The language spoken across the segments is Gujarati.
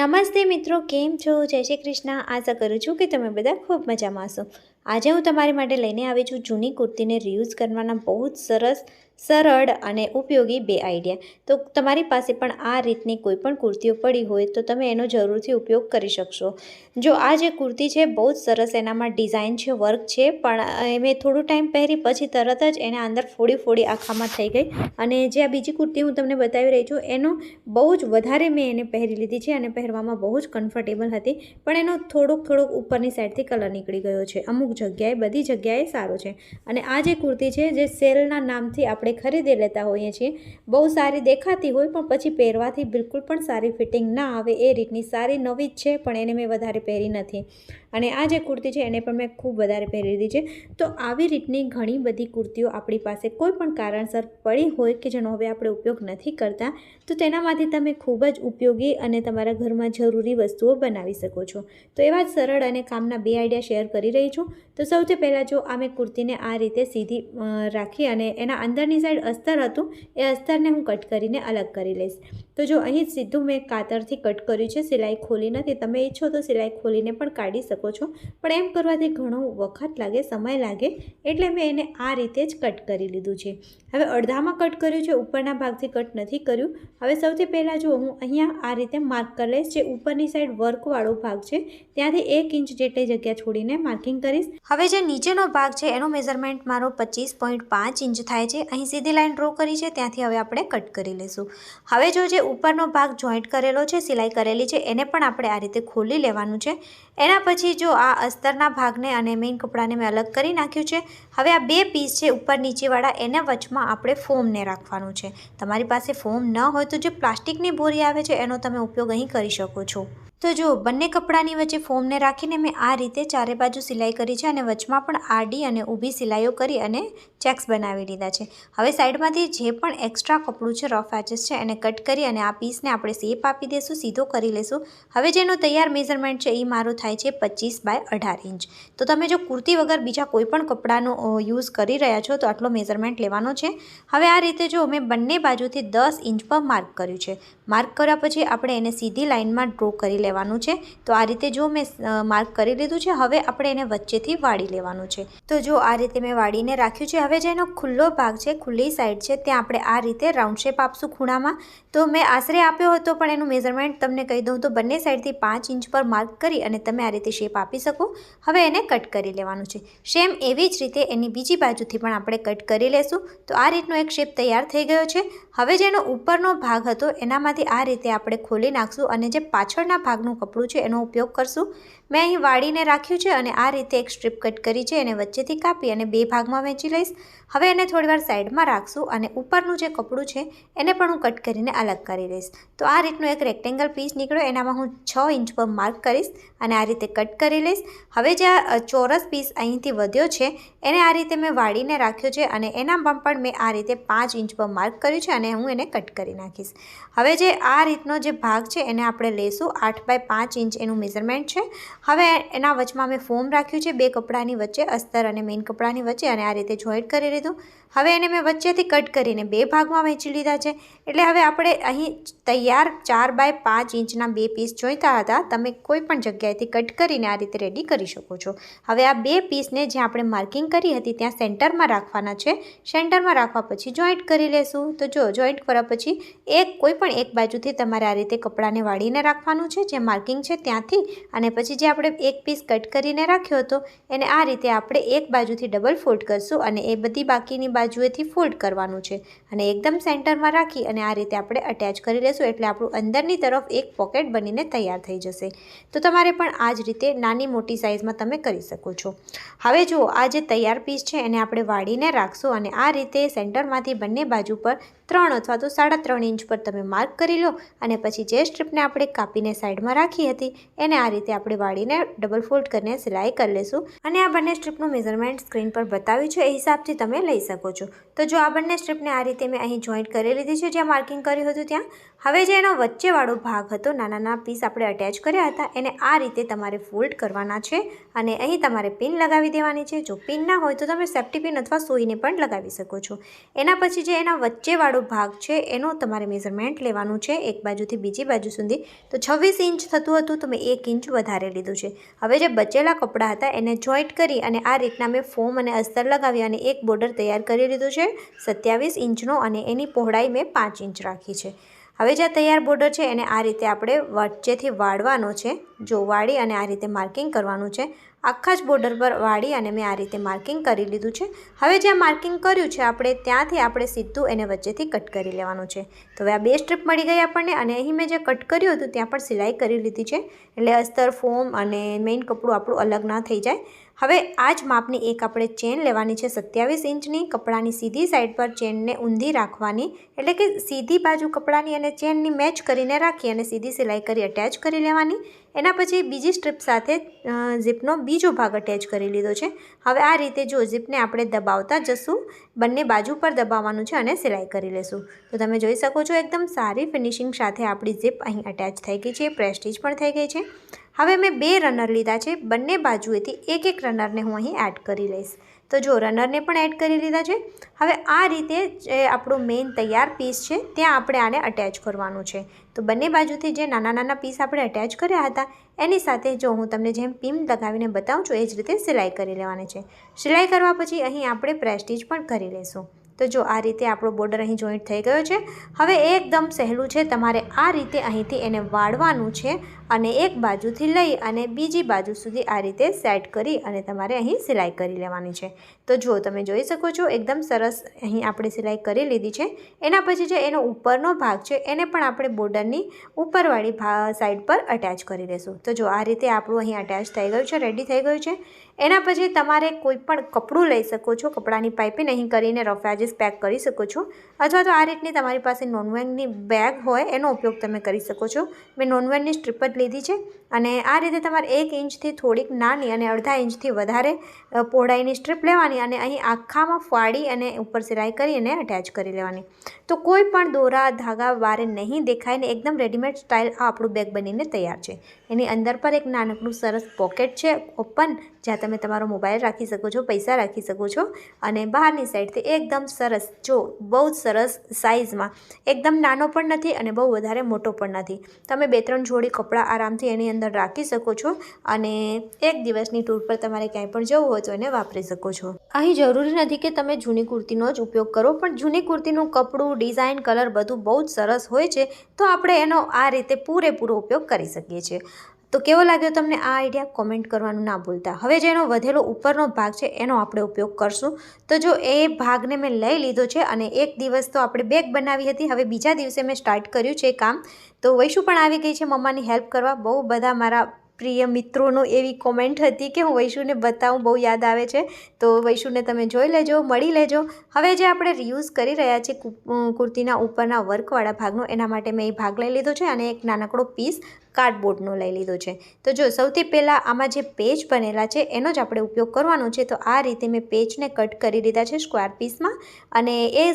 નમસ્તે મિત્રો, કેમ છો? જય શ્રી કૃષ્ણ. આશા કરું છું કે તમે બધા ખૂબ મજામાં હશો. આજે હું તમારી માટે લઈને આવી છું જૂની કુર્તીને રિયુઝ કરવાના બહુ જ સરસ, સરળ અને ઉપયોગી બે આઈડિયા તો તમારી પાસે પણ આ રીતની કોઈ પણ કુર્તીઓ પડી હોય તો તમે એનો જરૂરથી ઉપયોગ કરી શકશો. જો આ જે કુર્તી છે બહુ જ સરસ, એનામાં ડિઝાઇન છે વર્ક છે, પણ મેં થોડું ટાઈમ પહેરી પછી તરત જ એના અંદર ફોડી ફોડી આખામાં થઈ ગઈ. અને જે આ બીજી કુર્તી હું તમને બતાવી રહી છું, એનો બહુ જ વધારે મેં એને પહેરી લીધી છે અને પહેરવામાં બહુ જ કમ્ફર્ટેબલ હતી. પણ એનો થોડોક થોડોક ઉપરની સાઈડથી કલર નીકળી ગયો છે. અમુક જગ્યાએ, બધી જગ્યાએ સારો છે. અને આ જે કુર્તી છે, જે સેલના નામથી આપણે ખરીદી લેતા હોઈએ છીએ, બહુ સારી દેખાતી હોય, પણ પછી પહેરવાથી બિલકુલ પણ સારી ફિટિંગ ના આવે, એ રીતની સારી નવી જ છે, પણ એને મેં વધારે પહેરી નથી. અને આ જે કુર્તી છે, એને પણ મેં ખૂબ વધારે પહેરી લીધી છે. તો આવી રીતની ઘણી બધી કુર્તીઓ આપણી પાસે કોઈ પણ કારણસર પડી હોય કે જેનો હવે આપણે ઉપયોગ નથી કરતા, તો તેનામાંથી તમે ખૂબ જ ઉપયોગી અને તમારા ઘરમાં જરૂરી વસ્તુઓ બનાવી શકો છો. તો એવા જ સરળ અને કામના બે આઈડિયા શેર કરી રહી છું. તો સૌથી પહેલાં જો આ મેં કુર્તીને આ રીતે સીધી રાખી અને એના અંદરની સાઈડ અસ્તર હતું, એ અસ્તરને હું કટ કરીને અલગ કરી લઈશ. તો જો અહીં સીધું મેં કાતરથી કટ કર્યું છે, સિલાઈ ખોલી નથી, તમે ઈચ્છો તો સિલાઈ ખોલીને પણ કાઢી શકો છો. પણ એમ કરવાથી ઘણો વખત લાગે, સમય લાગે, એટલે મેં એને આ રીતે જ કટ કરી લીધું છે. હવે અડધામાં કટ કર્યું છે, ઉપરના ભાગથી કટ નથી કર્યું. હવે સૌથી પહેલાં જો હું અહીંયા આ રીતે માર્ક કરી લઈશ, જે ઉપરની સાઈડ વર્કવાળો ભાગ છે, ત્યાંથી એક ઇંચ જેટલી જગ્યા છોડીને માર્કિંગ કરીશ. હવે જે નીચેનો ભાગ છે, એનો મેઝરમેન્ટ મારો પચીસ પોઈન્ટ પાંચ ઇંચ થાય છે. અહીં સીધી લાઈન ડ્રો કરી છે, ત્યાંથી હવે આપણે કટ કરી લઈશું. હવે જો જે ઉપરનો ભાગ જોઈન્ટ કરેલો છે, સિલાઈ કરેલી છે, એને પણ આપણે આ રીતે ખોલી લેવાનું છે. એના પછી જો આ અસ્તરના ભાગને અને મેઇન કપડાને મેં અલગ કરી નાખ્યું છે. હવે આ બે પીસ છે, ઉપર નીચેવાળા, એના વચમાં આપણે ફોમને રાખવાનું છે. તમારી પાસે ફોમ ન હોય તો જે પ્લાસ્ટિકની બોરી આવે છે, એનો તમે ઉપયોગ અહીં કરી શકો છો. તો જો, બંને કપડાની વચ્ચે ફોમને રાખીને મેં આ રીતે ચારે બાજુ સિલાઈ કરી છે અને વચમાં પણ આડી અને ઊભી સિલાઈઓ કરી અને ચેક્સ બનાવી લીધા છે. હવે સાઈડમાંથી જે પણ એક્સ્ટ્રા કપડું છે રફ એચેસ છે, એને કટ કરી અને આ પીસને આપણે શેપ આપી દઈશું સીધો કરી લઈશું હવે જેનો તૈયાર મેઝરમેન્ટ છે એ મારું થાય છે પચીસ બાય અઢાર ઇંચ. તો તમે જો કુર્તી વગર બીજા કોઈ પણ કપડાનો યુઝ કરી રહ્યા છો તો આટલો મેઝરમેન્ટ લેવાનો છે. હવે આ રીતે જો મેં બંને બાજુથી દસ ઇંચ પર માર્ક કર્યું છે. માર્ક કર્યા પછી આપણે એને સીધી લાઇનમાં ડ્રો કરી લેવાનું છે. તો આ રીતે જો મેં માર્ક કરી લીધું છે, હવે આપણે એને વચ્ચેથી વાળી લેવાનું છે. તો જો આ રીતે મેં વાળીને રાખ્યું છે, હવે જેનો ખુલ્લો ભાગ છે, ખુલ્લી સાઈડ છે, ત્યાં આપણે આ રીતે રાઉન્ડ શેપ આપશું ખૂણામાં. તો મેં આશરે આપ્યો હતો, પણ એનું મેઝરમેન્ટ તમને કહી દઉં તો બંને સાઈડથી પાંચ ઇંચ પર માર્ક કરી અને તમે આ રીતે શેપ આપી શકો. હવે એને કટ કરી લેવાનું છે. સેમ એવી જ રીતે એની બીજી બાજુથી પણ આપણે કટ કરી લેશું. તો આ રીતનો એક શેપ તૈયાર થઈ ગયો છે. હવે જેનો ઉપરનો ભાગ હતો, એનામાંથી આ રીતે આપણે ખોલી નાખશું અને જે પાછળના ભાગનું કપડું છે એનો ઉપયોગ કરશું. મેં અહીં વાળીને રાખ્યું છે અને આ રીતે એક સ્ટ્રીપ કટ કરી છે, એને વચ્ચેથી કાપી અને બે ભાગમાં વહેંચી લઈશ. હવે એને થોડીવાર સાઈડમાં રાખશું અને ઉપરનું જે કપડું છે, એને પણ હું કટ કરીને અલગ કરી લઈશ તો આ રીતનું એક રેક્ટેંગલ પીસ નીકળ્યો, એનામાં હું છ ઇંચ પર માર્ક કરીશ અને આ રીતે કટ કરી લઈશ. હવે જે આ ચોરસ પીસ અહીંથી વધ્યો છે, એને આ રીતે મેં વાળીને રાખ્યો છે અને એનામાં પણ મેં આ રીતે પાંચ ઇંચ પર માર્ક કર્યું છે અને હું એને કટ કરી નાખીશ. હવે જે આ રીતનો જે ભાગ છે, એને આપણે લઈશું આઠ બાય પાંચ ઇંચ એનું મેઝરમેન્ટ છે. હવે એના વચમાં મેં ફોમ રાખ્યું છે, બે કપડાની વચ્ચે અસ્તર અને મેઇન કપડાની વચ્ચે અને આ રીતે જોઈન્ટ કરી લીધું. હવે એને મેં વચ્ચેથી કટ કરીને બે ભાગમાં વહેંચી લીધા છે. એટલે હવે આપણે અહીં તૈયાર ચાર બાય પાંચ ઇંચના બે પીસ જોઈતા હતા. તમે કોઈ પણ જગ્યાએથી કટ કરીને આ રીતે રેડી કરી શકો છો. હવે આ બે પીસને જ્યાં આપણે માર્કિંગ કરી હતી ત્યાં સેન્ટરમાં રાખવાના છે. સેન્ટરમાં રાખવા પછી જોઈન્ટ કરી લેશું. તો જો જોઈન્ટ કર્યા પછી એક કોઈ પણ એક બાજુથી તમારે આ રીતે કપડાને વાળીને રાખવાનું છે. જે માર્કિંગ છે ત્યાંથી અને પછી જે આપણે એક પીસ કટ કરીને રાખ્યો હતો, એને આ રીતે આપણે એક બાજુથી ડબલ ફોલ્ડ કરશું અને એ બધી બાકીની બાજુએથી ફોલ્ડ કરવાનું છે. અને એકદમ સેન્ટરમાં રાખી અને આ રીતે આપણે અટેચ કરી લેશું એટલે આપણું અંદરની તરફ એક પોકેટ બનીને તૈયાર થઈ જશે. તો તમારે પણ આ જ રીતે નાની મોટી સાઇઝમાં તમે કરી શકો છો. હવે જુઓ, આ જે તૈયાર પીસ છે એને આપણે વાળીને રાખશું અને આ રીતે સેન્ટરમાંથી બંને બાજુ પર ત્રણ અથવા તો સાડા ત્રણ ઇંચ પર તમે માર્ક કરી લો અને પછી જે સ્ટ્રીપને આપણે કાપીને સાઈડમાં રાખી હતી. એને આ રીતે આપણે વાળીને ડબલ ફોલ્ડ કરીને સિલાઈ કરી લેશું. અને આ બંને સ્ટ્રીપનું મેઝરમેન્ટ સ્ક્રીન પર બતાવ્યું છે. એ હિસાબથી તમે લઈ શકો છો. તો જો આ બંને સ્ટ્રીપને આ રીતે મેં અહીં જોઈન્ટ કરી લીધી છે, જ્યાં માર્કિંગ કર્યું હતું ત્યાં. હવે જે એનો વચ્ચેવાળો ભાગ હતો નાના નાના પીસ આપણે અટેચ કર્યા હતા, એને આ રીતે તમારે ફોલ્ડ કરવાના છે. અને અહીં તમારે પિન લગાવી દેવાની છે. જો પિન ના હોય તો તમે સેફ્ટી પિન અથવા સોઈને પણ લગાવી શકો છો. એના પછી જે એના વચ્ચેવાળો ભાગ છે, એનો તમારે મેઝરમેન્ટ લેવાનું છે, એક બાજુથી બીજી બાજુ સુધી. તો છવ્વીસ ઇંચ ઇંચ થતું હતું તો મેં એક ઇંચ વધારે લીધું છે. હવે જે બચેલા કપડાં હતા એને જોઈન્ટ કરી અને આ રીતના મેં ફોમ અને અસ્તર લગાવી અને એક બોર્ડર તૈયાર કરી લીધું છે, સત્યાવીસ ઇંચનો અને એની પહોળાઈ મેં પાંચ ઇંચ રાખી છે. હવે જે તૈયાર બોર્ડર છે એને આ રીતે આપણે વચ્ચેથી વાળવાનો છે, જો વાળી અને આ રીતે માર્કિંગ કરવાનું છે આખા જ બોર્ડર પર વાળી અને મેં આ રીતે માર્કિંગ કરી લીધું છે. હવે જ્યાં માર્કિંગ કર્યું છે, આપણે ત્યાંથી આપણે સીધું એને વચ્ચેથી કટ કરી લેવાનું છે. તો હવે આ બે સ્ટ્રીપ મળી ગઈ આપણને અને અહીં મેં જે કટ કર્યું હતું, ત્યાં પણ સિલાઈ કરી લીધી છે. એટલે અસ્તર ફોમ અને મેઇન કપડું આપણું અલગ ના થઈ જાય. હવે આ જ માપની એક આપણે ચેન લેવાની છે સત્યાવીસ ઇંચની. કપડાની સીધી સાઈડ પર ચેનને ઊંધી રાખવાની, એટલે કે સીધી બાજુ કપડાની અને ચેનની મેચ કરીને રાખી અને સીધી સિલાઈ કરી અટેચ કરી લેવાની. એના પછી બીજી સ્ટ્રીપ સાથે ઝીપનો બીજો ભાગ અટેચ કરી લીધો છે. હવે આ રીતે જો ઝીપને આપણે દબાવતા જશું, બંને બાજુ પર દબાવવાનું છે અને સિલાઈ કરી લેશું. તો તમે જોઈ શકો છો, એકદમ સારી ફિનિશિંગ સાથે આપણી ઝીપ અહીં અટેચ થઈ ગઈ છે પ્રેસ્ટીજ પણ થઈ ગઈ છે. હવે મેં બે રનર લીધા છે. બંને બાજુએથી એક એક રનરને હું અહીં એડ કરી લઈશ. તો જો રનરને પણ એડ કરી લીધા છે. હવે આ રીતે જે આપણો મેઇન તૈયાર પીસ છે, ત્યાં આપણે આને અટેચ કરવાનું છે. તો બંને બાજુથી જે નાના નાના પીસ આપણે અટેચ કર્યા હતા, એની સાથે જો હું તમને જેમ પીમ લગાવીને બતાવું છું, એ જ રીતે સિલાઈ કરી લેવાની છે. સિલાઈ કરવા પછી અહીં આપણે પ્રેસ્ટીજ પણ કરી લઈશું. તો જો આ રીતે આપણો બોર્ડર અહીં જોઈન્ટ થઈ ગયો છે. હવે એકદમ સહેલું છે, તમારે આ રીતે અહીંથી એને વાળવાનું છે અને એક બાજુથી લઈ અને બીજી બાજુ સુધી આ રીતે સેટ કરી અને તમારે અહીં સિલાઈ કરી લેવાની છે. તો જો તમે જોઈ શકો છો, એકદમ સરસ અહીં આપણે સિલાઈ કરી લીધી છે. એના પછી જે એનો ઉપરનો ભાગ છે, એને પણ આપણે બોર્ડરની ઉપરવાળી સાઈડ પર અટેચ કરી લેશું. તો જો આ રીતે આપણું અહીં અટેચ થઈ ગયું છે રેડી થઈ ગયું છે. એના પછી તમારે કોઈ પણ કપડું લઈ શકો છો, કપડાની પાઇપિંગ અહીં કરીને રફાજીસ પેક કરી શકો છો. અથવા તો આ રીતની તમારી પાસે નોનવેનની બેગ હોય, એનો ઉપયોગ તમે કરી શકો છો. મેં નોનવેનની સ્ટ્રીપ જ લીધી છે અને આ રીતે તમારે એક ઇંચથી થોડીક નાની અને અડધા ઇંચથી વધારે પહોળાઈની સ્ટ્રીપ લેવાની અને અહીં આખામાં ફાડી અને ઉપર સિલાઈ કરી અને અટેચ કરી લેવાની. તો કોઈ પણ દોરા, ધાગા વારે નહીં દેખાય ને એકદમ રેડીમેડ સ્ટાઇલ આ આપણું બેગ બનીને તૈયાર છે. એની અંદર પર એક નાનકડું સરસ પોકેટ છે ઓપન જ્યાં તમે તમારો મોબાઈલ રાખી શકો છો, પૈસા રાખી શકો છો અને બહારની સાઈડથી એકદમ સરસ, જો બહુ જ સરસ સાઇઝમાં એકદમ નાનો પણ નથી અને બહુ વધારે મોટો પણ નથી. તમે બે ત્રણ જોડી કપડાં આરામથી એની અંદર રાખી શકો છો અને એક દિવસની ટૂર પર તમારે ક્યાંય પણ જવું હોય તો એને વાપરી શકો છો. અહીં જરૂરી નથી કે તમે જૂની કુર્તીનો જ ઉપયોગ કરો, પણ જૂની કુર્તીનું કપડું ડિઝાઇન કલર બધું બહુ જ સરસ હોય છે, તો આપણે એનો આ રીતે પૂરેપૂરો ઉપયોગ કરી શકીએ છીએ. તો કેવો લાગ્યો તમને આ આઈડિયા કોમેન્ટ કરવાનું ના ભૂલતા. હવે જેનો વધેલો ઉપરનો ભાગ છે, એનો આપણે ઉપયોગ કરશું. તો જો એ ભાગને મેં લઈ લીધો છે અને એક દિવસ તો આપણે બેગ બનાવી હતી, હવે બીજા દિવસે મેં સ્ટાર્ટ કર્યું છે કામ. તો વૈશુ પણ આવી ગઈ છે મમ્માની હેલ્પ કરવા. બહુ બધા મારા પ્રિય મિત્રોનો એવી કોમેન્ટ હતી કે હું વૈશુને બતાવું, બહુ યાદ આવે છે. તો વૈશુને તમે જોઈ લેજો, મળી લેજો. હવે જે આપણે રિયુઝ કરી રહ્યા છીએ કુર્તીના ઉપરના વર્કવાળા ભાગનો, એના માટે મેં એ ભાગ લઈ લીધો છે અને એક નાનકડો પીસ કાર્ડબોર્ડનો લઈ લીધો છે. તો જો સૌથી પહેલાં આમાં જે પેજ બનેલા છે, એનો જ આપણે ઉપયોગ કરવાનો છે. તો આ રીતે મેં પેજને કટ કરી લીધા છે સ્ક્વેર પીસમાં. અને એ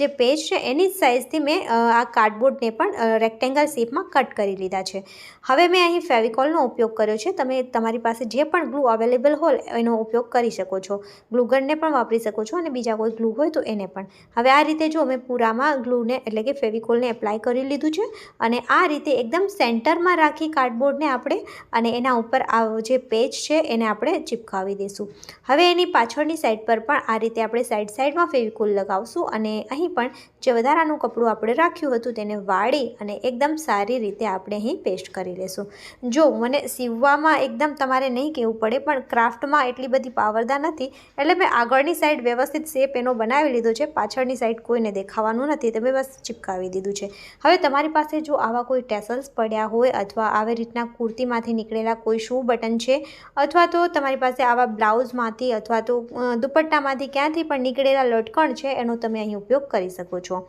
જે પેજ છે, એની જ સાઇઝથી મેં આ કાર્ડબોર્ડને પણ રેક્ટેંગલ શેપમાં કટ કરી લીધા છે. હવે મેં અહીં ફેવિકોલનો ઉપયોગ કર્યો છે. તમે તમારી પાસે જે પણ ગ્લુ અવેલેબલ હોય, એનો ઉપયોગ કરી શકો છો. ગ્લુગનને પણ વાપરી શકો છો અને બીજા કોઈ ગ્લુ હોય તો એને પણ. હવે આ રીતે જો મેં પૂરામાં ગ્લુને, એટલે કે ફેવિકોલને એપ્લાય કરી લીધું છે અને આ રીતે એકદમ સેન્ટરમાં રાખી કાર્ડબોર્ડને આપણે અને એના ઉપર આ જે પેજ છે એને આપણે ચિપકાવી દઈશું. હવે એની પાછળની સાઈડ પર પણ આ રીતે આપણે સાઈડ સાઈડમાં ફેવિકોલ લગાવશું અને અહીં પણ જે વધારાનું કપડું આપણે રાખ્યું હતું તેને વાળી અને એકદમ સારી રીતે આપણે અહીં પેસ્ટ કરી લેશું. જો મને સીવવામાં એકદમ તમારે નહીં કહેવું પડે પણ ક્રાફ્ટમાં એટલી બધી પાવરદા નથી, એટલે મેં આગળની સાઈડ વ્યવસ્થિત શેપ એનો બનાવી લીધો છે, પાછળની સાઈડ કોઈને દેખાવાનું નથી તમે બસ ચિપકાવી દીધું છે. હવે તમારી પાસે જો આવા કોઈ ટેસલ્સ પડ્યા હોય અથવા આવી રીતના કુર્તીમાંથી નીકળેલા કોઈ શૂ બટન છે, અથવા તો તમારી પાસે આવા બ્લાઉઝમાંથી અથવા તો દુપટ્ટામાંથી ક્યાંથી પણ નીકળેલા લટકણ છે, એનો તમે અહીં ઉપયોગ કરી શકો છો.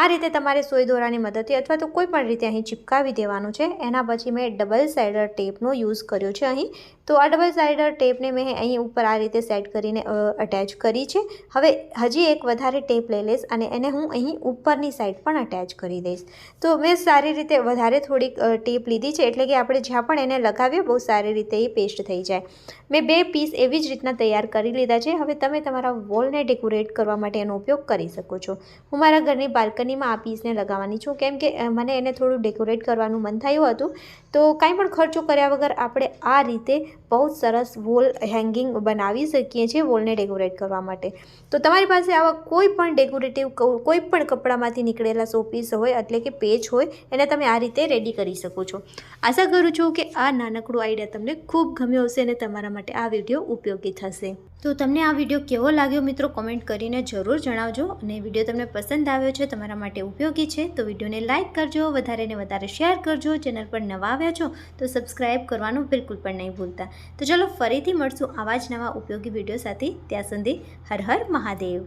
આ રીતે તમારે સોય દોરાની મદદથી અથવા તો કોઈ પણ રીતે અહીં ચિપકાવી દેવાનું છે, એના પછી મેં ડબલ સાઇડર ટેપનો યુઝ કર્યો છે અહીં. તો આ ડબલ સાઇડર ટેપને મેં અહીં ઉપર આ રીતે સેટ કરીને અટેચ કરી છે. હવે હજી એક વધારે ટેપ લઈ લઈશ અને એને હું અહીં ઉપરની સાઈડ પણ અટેચ કરી દઈશ. તો મેં સારી રીતે વધારે થોડીક ટેપ લીધી છે એટલે કે આપણે જ્યાં પણ એને લગાવીએ, બહુ સારી રીતે એ પેસ્ટ થઈ જાય. મેં બે પીસ એવી જ રીતના તૈયાર કરી લીધા છે. હવે તમે તમારા વોલને ડેકોરેટ કરવા માટે એનો ઉપયોગ કરી શકો છો. હું મારા ઘરની બાલ્કનીમાં આ પીસને લગાવવાની છું. કેમ કે મને એને થોડું ડેકોરેટ કરવાનું મન થયું હતું. તો કાંઈ પણ ખર્ચો કર્યા વગર આપણે આ રીતે બહુ સરસ વોલ હેંગિંગ બનાવી શકીએ છીએ વોલને ડેકોરેટ કરવા માટે. તો તમારી પાસે આવા કોઈ પણ ડેકોરેટિવ કોઈ પણ કપડામાંથી નીકળેલા શોપીસ હોય, એટલે કે પેજ હોય, એને તમે આ રીતે રેડી કરી શકો છો. આશા કરું છું કે આ નાનકડું આઈડિયા તમને ખૂબ ગમ્યો હશે અને તમારા માટે આ વીડિયો ઉપયોગી થશે. તો તમને આ વીડિયો કેવો લાગ્યો મિત્રો કોમેન્ટ કરીને જરૂર જણાવજો અને વીડિયો તમને પસંદ આવ્યો છે તમારા માટે ઉપયોગી છે તો વિડીયોને લાઇક કરજો, વધારે ને વધારે શેર કરજો ચેનલ પર નવા આવ્યા છો તો સબસ્ક્રાઈબ કરવાનું બિલકુલ પણ નહીં ભૂલતા. તો ચલો ફરીથી મળશું આવા જ નવા ઉપયોગી વીડિયો સાથે. ત્યાં સુધી હર હર મહાદેવ.